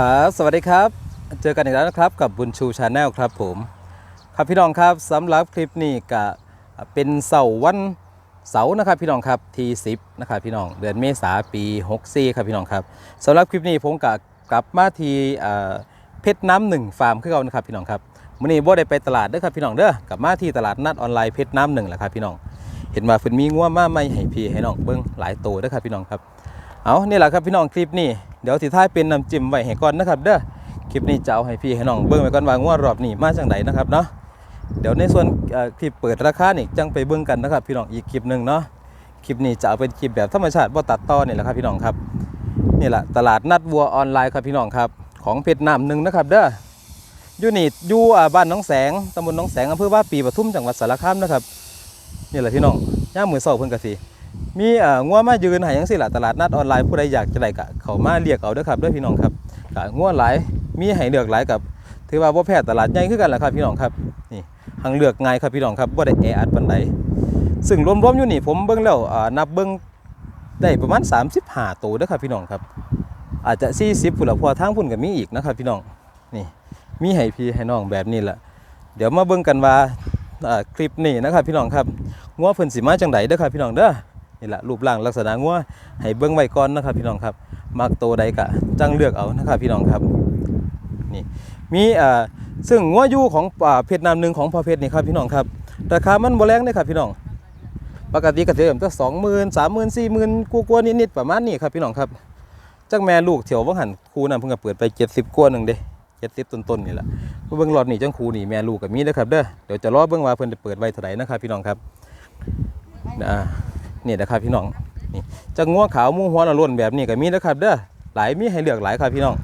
ครับสวัสดีครับ เจอกันอีกแล้วนะครับกับบุญชูชาแนลครับผมครับพี่น้องครับสำหรับคลิปนี้ก็เป็นเสาร์วันเสาร์นะครับพี่น้องครับที่10นะครับพี่น้องเดือนเมษาปี64ครับพี่น้องครับสำหรับคลิปนี้ผมก็กลับมาที่เพชรน้ำหนึ่งฟาร์มคือเก่านะครับพี่น้องครับมื้อนี้บ่ได้ไปตลาดเด้อครับพี่น้องเด้อกลับมาที่ตลาดนัดออนไลน์เพชรน้ำหนึ่งแหละครับพี่น้องเห็นว่าเพิ่นมีงัวมาใหม่ให้พี่ให้น้องเบิ่งหลายตัวเด้อครับพี่น้องครับ เอานี่แหละครับพี่น้องคลิปนี้เดี๋ยวสิท้ายเป็นน้ำจิ้มไว้ให้ก่อนนะครับ เด้อคลิปนี้จะเอาให้พี่ให้น้องเบิ่งไว้ก่อนว่างัวรอบนี้มาจังไดนนะครับเนาะเดี๋ยวในส่วนคลิปเปิดราคานี่จังไปเบิ่งกันนะครับ พี่น้องอีกคลิปหนึ่งเนาะคลิปนี้จะเอาเป็นคลิปแบบธรรมชาติบ่ตัดต่อนี่แหละครับพี่น้องครับนี่แหละตลาดนัดวัวออนไลน์ครับพี่น้องครับ ของเพชรน้ำหนึ่งนะครับ เด้อยูนี่อยู่อ่าบ้านหน้องแสงตำบลหน้องแสงอำเภอว่าปีปทุมจังหวัดสารคามนะครับนี่แหละพี่น้องย่ามมือเศร้าเพิ่นกะสิ มีเอ่องัวมายืนห้ยังสิล่ะตลาดนัดออนไลน์ผู้ใดอยากจะได้ก็เขามาเรียกเอาเด้อครับเด้อพี่น้องครับก็งัวหลายมีให้เลือกหลายกับถือว่าบ่แพ้ตลาดใหญ่คือกันแหละครับพี่น้องครับนี่ทางเลือกง่ายครับพี่น้องครับบ่ได้แออัดปานใดซึ่งรวมๆอยู่นี่ผมเบิ่งแล้วอ่านับเบิ่งได้ประมาณ 35ตัวเด้อครับพี่น้องครับ อาจจะ 40พุ่นละพอทางพุ่นก็มีอีกนะครับพี่น้องนี่มีให้พี่ให้น้องแบบนี้แหละเดี๋ยวมาเบิ่งกันว่าคลิปนี้นะครับพี่น้องครับงัวเพิ่นสิมาจังไดเด้อครับพี่น้องเด้อ นี่แหละรูปร่างลักษณะงัวให้เบิ้งไว้ก่อนนะครับพี่น้องครับมักโตใดกะจังเลือกเอานะครับพี่น้องครับนี่มีเอ่อซึ่งงัวยูของอ่าเพชรน้ำหนึ่งของพอเพชรนี่ครับพี่น้องครับราคามันบ่แรงเด้ครับพี่น้อง ปกติก็จะเริ่มตั้งสองหมื่นสามหมื่นสี่หมื่นกว่าๆนิดๆประมาณนี้ครับพี่น้องครับจักแม่ลูกเถียวว่างหันครูนั่นเพิ่งเปิดไปเจ็ดสิบกว่าหนึ่งเด้เจ็ดสิบต้นๆนี่แหละเบิ่งรอดนี่จังครูนี่แม่ลูกก็มีเด้อครับเด้อเดี๋ยวจะรอเบิ่งว่าเพิ่นจะเปิดไว้เท่าไหร่นะครับพี่น้องครับอ่า นี่นะครับพี่น้องนี่จังง่วขาวมูหัวละล้นแบบนี้ก็มีนะครับเด้อหลายมีให้เลือกหลายครับพี่น้อง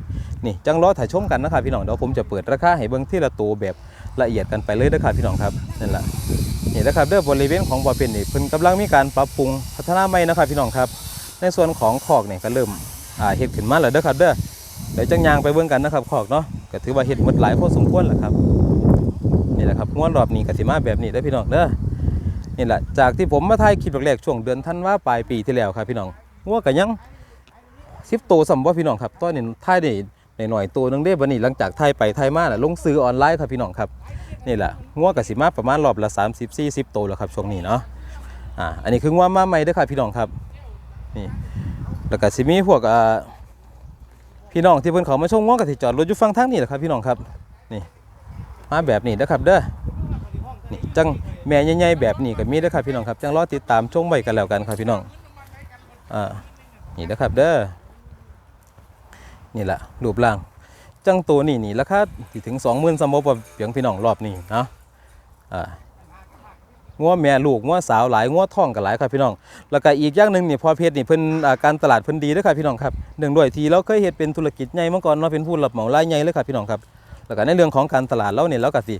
นี่จังรอถ่ายชมกันนะครับพี่น้องเดี๋ยวผมจะเปิดราคาให้เบิ่งที่ละตัวแบบละเอียดกันไปเลยนะครับพี่น้องครับนั่นแหละนี่นะครับเด้อบริเวณของบ่อเป็นนี่เพิ่นกำลังมีการปรับปรุงพัฒนาใหม่นะครับพี่น้องครับ ในส่วนของคอกเนี่ยก็เริ่มอ่าเฮ็ดขึ้นมาแล้วเด้อครับเด้อเดี๋ยวจังยางไปเบิ่งกันนะครับคอกเนาะก็ถือว่าเฮ็ดหมดหลายพอสมควรแหละครับนี่แหละครับงวดรอบนี้กสิมาแบบนี้เด้พี่น้องเด้อ นี่แหละจากที่ผมมาถ่ายคลิปแรกๆช่วงเดือนธันวาปลายปีที่แล้วครับพี่น้องงัวก็ยังสิบตัวสำว่าพี่น้องครับตอนนี้ถ่ายได้หน่อยๆตัวนึงได้บันนี้หลังจากถ่ายไปถ่ายมาน่ะลงซื้อออนไลน์ครับพี่น้องครับนี่แหละงัวกับสิมาประมาณรอบละ 30 40ตัวแล้วครับช่วงนี้เนาะอ่าอันนี้คืองัวมาใหม่ด้อครับพี่น้องครับนี่แล้วก็สิมีพวกอ่าพี่น้องที่เพิ่นเขามาชมงัวก็สิจอดรถอยู่ฝั่งทางนี้แหละครับพี่น้องครับนี่มาแบบนี้เด้อครับเด้อ จังแม่ใหญ่ๆแบบนี้ก็มีเด้อครับพี่น้องครับจังรอติดตามชมไว้กันแล้วกันครับพี่น้องอ่านี่นะครับเด้อนี่แหละรูปร่าง จังตัวนี่นี่ราคาถึง20,000สมบเพียงพี่น้องรอบนี้นะอ่างัวแม่ลูกงัวสาวหลายงัวท้องก็หลายครับพี่น้อง แล้วก็อีกอย่างหนึ่งนี่พอเพชรนี่เพิ่นการตลาดเพิ่นดีด้อครับพี่น้องครับเนื่งด้วยทีเราเคยเฮ็ดเป็นธุรกิจใหญ่เมาก่อนเนาเป็นผู้รับเหมารายใหญ่เลยครับพี่น้องครับ แล้วก็ในเรื่องของการตลาดเราเนี่ยเราก็สิ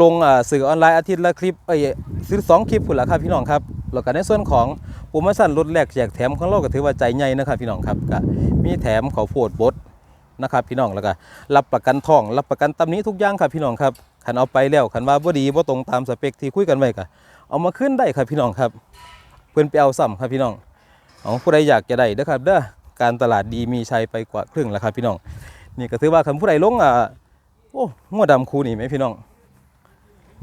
ลงสื่อออนไลน์อาทิตย์ละคลิปเอ้ยซื้อสองคลิปพุ่นละครับพี่น้องครับแล้วก็ในส่วนของโปรโมชั่นลดแลกแจกแถมของเราก็ถือว่าใจใหญ่นะครับพี่น้องครับก็มีแถมข้าโพดบดนะครับพี่น้องแล้วก็รับประกันทอง รับประกันตำนี้ทุกอย่างครับพี่น้องครับคันเอาไปแล้วคันว่าบ่ดีบ่ตรงตามสเปคที่คุยกันไว้ก็เอามาขึ้นได้ครับพี่น้องครับ เพื่อนไปเอาซ้ำครับพี่น้องเอาผู้ใดอยากจะได้เด้อครับเด้อการตลาดดีมีชัยไปกว่าครึ่งแล้วครับพี่น้อง นี่ก็ถือว่าคันผู้ใดลงอ่าโอ้งัวดำคูนี่ไหมพี่น้อง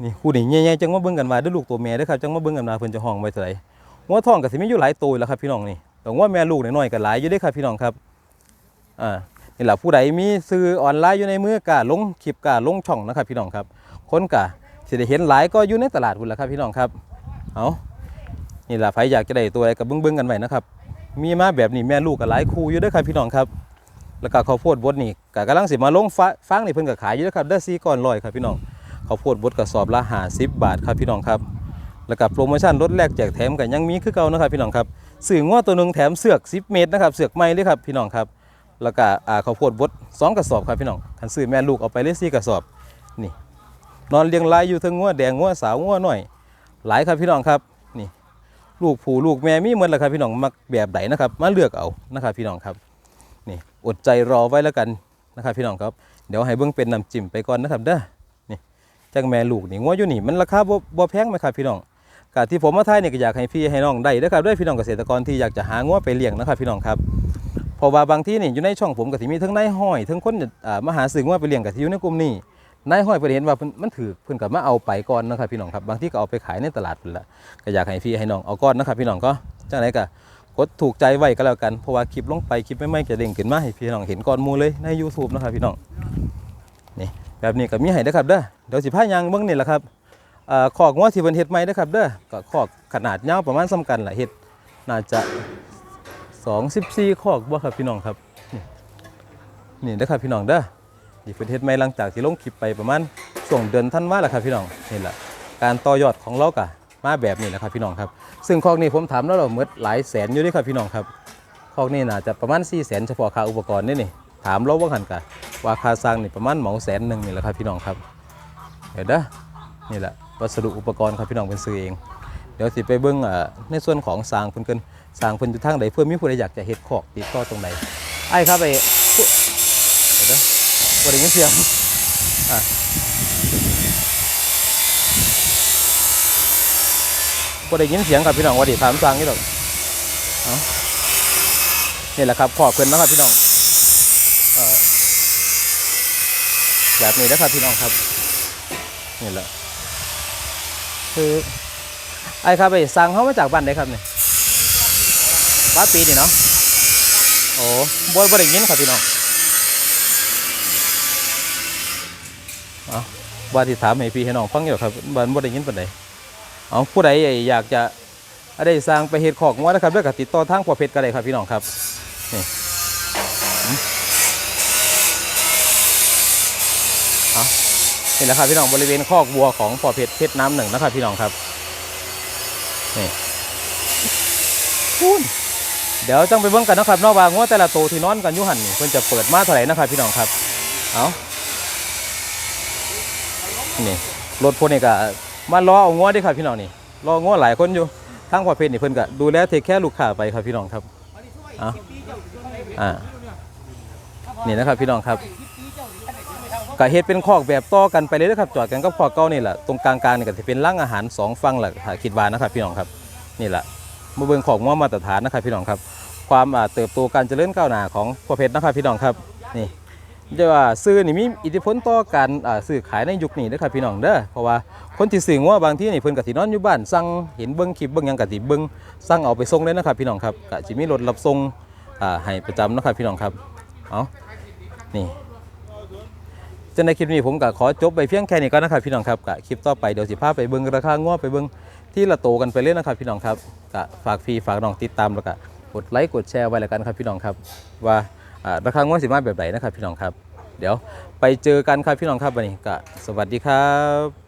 นี่คู่นี่ใหญ่ๆจังมาเบิ่งกันมาเด้วยลูกตัวแม่ด้ครับจังมาเบิ่งกันมาเพิ่นจะห้องไว้เท่าไหร่งัวทองก็สิมีอยู่หลายตัวแล้วครับพี่น้องนี่แต่ว่าแม่ลูกน้อยๆก็หลายอยู่ด้ครับพี่น้องครับอ่านี่แหละผู้ใดมีซื้อออนไลน์อยู่ในมือกาลงคลิปกาลงช่องนะครับพี่น้องครับ คนกะสิได้เห็นหลายก็อยู่ในตลาดพุ่นแหละครับพี่น้องครับเอานี่แหละใครอยากจะได้ตัวอะไรก็เบิ่งๆกันไว้นะครับ มีมาแบบนี้แม่ลูกก็หลายคู่อยู่ด้อครับพี่น้องครับ แล้วก็ข้าวโพดบดนี่ก็กำลังสิมาลงฟ้าฟางนี่เพิ่นก็ขายอยู่ด้อครับเด้ซีก่อนร้อยครับพี่น้อง ข้าวโพดบดกระสอบละ50บาทครับพี่น้องครับ แล้วก็โปรโมชั่นลดแลกแจกแถมกันยังมีคือเก่านะครับพี่น้องครับสื่อง้อตัวหนึ่งแถมเสือก10 เมตรนะครับเสือกไม้เลยครับพี่น้องครับ แล้วก็อาข้าวโพดบด2กระสอบครับพี่น้องคันซื้อแม่ลูกเอาไปเลย4กระสอบนี่นอนเรียงรายอยู่ทั้งง้อแดงง้อสาวง้อหน่อย หลายครับพี่น้องครับนี่ลูกผู้ลูกแม่มีเหมดแล้วครับพี่น้องมักแบบไหนนะครับมาเลือกเอานะครับพี่น้องครับนี่อดใจรอไว้แล้วกันนะครับพี่น้องครับ เดี๋ยวให้เบิ่งเป็นน้ำจิ้มไปก่อนนะครับเด้อ จังแม่ลูกนี่งัวอยู่นี่มันราคาบ่บ่แพงไหมครับพี่น้องกะที่ผมมาถ่ายนี่ก็อยากให้พี่ให้น้องได้เด้อครับด้วยพี่น้องเกษตรกรที่อยากจะหางัวไปเลี้ยงนะครับพี่น้องครับเพราะว่าบางที่นี่อยู่ในช่องผมก็สิมีทั้งนายห้อยทั้งคนอ่ามาหาซื้อว่าไปเลี้ยงก็สิอยู่ในกลุ่มนี้นายห้อยเพิ่นเห็นว่ามันถือเพิ่นก็มาเอาไปก่อนนะครับพี่น้องครับบางที่ก็เอาไปขายในตลาดพุ่นละก็อยากให้พี่ให้น้องเอาก่อนนะครับพี่น้องก็จังไดก็กดถูกใจไว้ก็แล้วกันเพราะว่าคลิปลงไปคลิปไม่ๆจะเด้งขึ้นมาให้พี่น้องเห็นก่อนมูเลยใน YouTube นะครับพี่น้องนี่ แบบนี้ก็มีให้เด้อครับเด้อเดี๋ยวสิพายางเบิ่งนี่แหละครับอ่าคอกงัวที่เพิ่นเฮ็ดใหม่เด้อครับเด้อก็คอกขนาดยาวประมาณซ้ำกันแหละเฮ็ดน่าจะ24คอกบ่ครับพี่น้องครับนี่นี่เด้อครับพี่น้องเด้อนี่เพิ่นเฮ็ดใหม่หลังจากที่ลงคลิปไปประมาณช่วงเดือนธันวาแหละครับพี่น้องนี่แหละการต่อยอดของเราก็มาแบบนี้แหละครับพี่น้องครับ ซึ่งคอกนี้ผมถามแล้วเราหมดหลายแสนอยู่ด้อครับพี่น้องครับคอกนี้น่าจะประมาณ4แสนเฉพาะค่าอุปกรณ์นี่นี่ ถามเราว่าหันกะว่าค่าสร้างนี่ประมาณหมาแสนหนึ่งนี่แหละครับพี่น้องครับเดี๋ยวเด้อนี่แหละวัสดุอุปกรณ์ครับพี่น้องเป็นซื้อเอง เดี๋ยวสิไปเบิ่งเอ่อในส่วนของสร้างเพิ่นเกินสร้างเพิ่นอยู่ทางใดเพื่อมีผู้ใดอยากจะเฮ็ดคอกติดต่อตรงไหนไอ้ครับไอ้เดี๋ยวเด้อบ่ได้ยินเสียงอะบ่ได้ยินเสียงครับพี่น้องว่าดิถามสร้างนี่ดอกเอ้านี่แหละครับคอกเพิ่นะครับพี่น้องเอ่อ แบบนี้นะครับพี่น้องครับนี่แหละคือไอ้ครับไอ้สั่งเขามาจากบ้านไหนครับเนี่ยบ้าปีนี่เนาะโอ้บ่บ่ได้ยินครับพี่น้องเอาว่าที่ถามให้พี่ให้น้องฟังอยู่ครับบ้านบ่ได้ยินปานใดเอาผู้ใดอยากจะได้สร้างไปเฮ็ดของว่านะครับด้อก็ติดต่อทางพ่อเพชรก็ได้ครับพี่น้องครับนี่อืมเอา นี่แหละครับพี่น้องบริเวณคอกวัวของพ่อเพชรเพชรน้ำหนึ่งนะครับพี่น้องครับนี่พูนเดี๋ยวจังไปเบิ่งกันนะครับนอกวางัวแต่ละตัวที่นอนกันยู่หันนี่เพิ่นจะเปิดมาเท่าไหร่นะครับพี่น้องครับเอานี่รถพวกนี้ก็มารอเอางัวเด้ครับพี่น้องนี่รองัวหลายคนอยู่ทางประเภทนี่เพิ่นก็ดูแลเทคแค่ลูกค้าไปครับพี่น้องครับเอาอ่านี่นะครับพี่น้องครับ ก็เฮ็ดเป็นคอกแบบต่อกันไปเลยนะครับจอดกันกับคอกเก่านี่แหละตรงกลางๆนี่ก็จะเป็นร่างอาหารสองฝั่งแหละถ้าคิดว่านะครับพี่น้องครับนี่แหละมาเบิ่งของว่ามาตรฐานนะครับพี่น้องครับ ความเติบโตการเจริญก้าวหน้าของพ่อเพชรนะครับพี่น้องครับนี่เรียกว่าซื้อนี่มีอิทธิพลต่อการซื้อขายในยุคนี้นะครับพี่น้องเด้อเพราะว่าคนที่ซื้อว่าบางที่นี่เพิ่นก็สินอนอยู่บ้านสั่งเห็นเบิ่งคลิปเบิ่งหยังก็สิเบิ่งสั่งเอาไปส่งเลยนะครับพี่น้องครับก็สิมีรถรับส่งอ่าให้ประจำนะครับพี่น้องครับเอานี่ จะในคลิปนี้ผมก็ขอจบไปเพียงแค่นี้ก็นนะครับพี่น้องครับกะคลิปต่อไปเดี๋ยวสิพาไปเบิ้งราคาง้อไปเบิ้งที่ละโตกันไปเรื่อยนะครับพี่น้องครับกะฝากฟรีฝากน้องติดตามแล้วก็กดไลค์กดแชร์ไว้แล้วกันครับพี่น้องครับ ว่าราคาง้อสิมาแบบไหนนะครับพี่น้องครับ เดี๋ยวไปเจอกันครับพี่น้องครับวันนี้กะสวัสดีครับ